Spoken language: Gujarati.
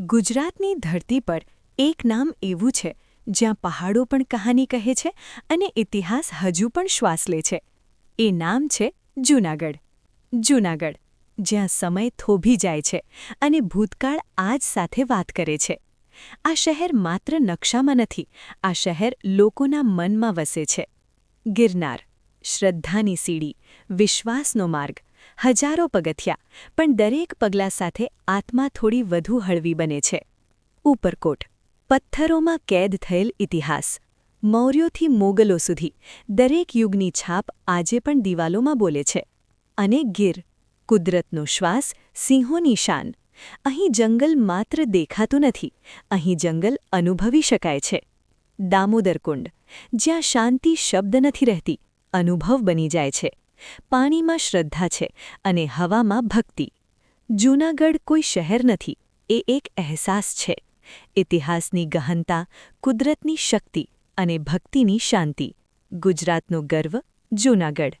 ગુજરાતની ધરતી પર એક નામ એવું છે, જ્યાં પહાડો પણ કહાની કહે છે અને ઇતિહાસ હજુ પણ શ્વાસ લે છે. એ નામ છે જૂનાગઢ. જૂનાગઢ, જ્યાં સમય થોભી જાય છે અને ભૂતકાળ આજ સાથે વાત કરે છે. આ શહેર માત્ર નકશામાં નથી, આ શહેર લોકોના મનમાં વસે છે. ગિરનાર, શ્રદ્ધાની સીડી, વિશ્વાસનો માર્ગ હજારો પગથિયા, પણ દરેક પગલા સાથે આત્મા થોડી વધુ હળવી બને છે. ઉપરકોટ, પથ્થરોમાં કેદ થયેલ ઇતિહાસ. મૌર્યોથી મોગલો સુધી દરેક યુગની છાપ આજે પણ દિવાલોમાં બોલે છે. અને ગીર, કુદરતનો શ્વાસ, સિંહોની શાન. અહીં જંગલ માત્ર દેખાતું નથી, અહીં જંગલ અનુભવી શકાય છે. દામોદરકુંડ જ્યાં શાંતિ શબ્દ નથી રહેતી, અનુભવ બની જાય છે. પાણીમાં શ્રદ્ધા છે અને હવામાં ભક્તિ. જૂનાગઢ કોઈ શહેર નથી, એ એક અહેસાસ છે. ઇતિહાસની ગહનતા, કુદરતની શક્તિ અને ભક્તિની શાંતિ. ગુજરાતનો ગર્વ, જૂનાગઢ.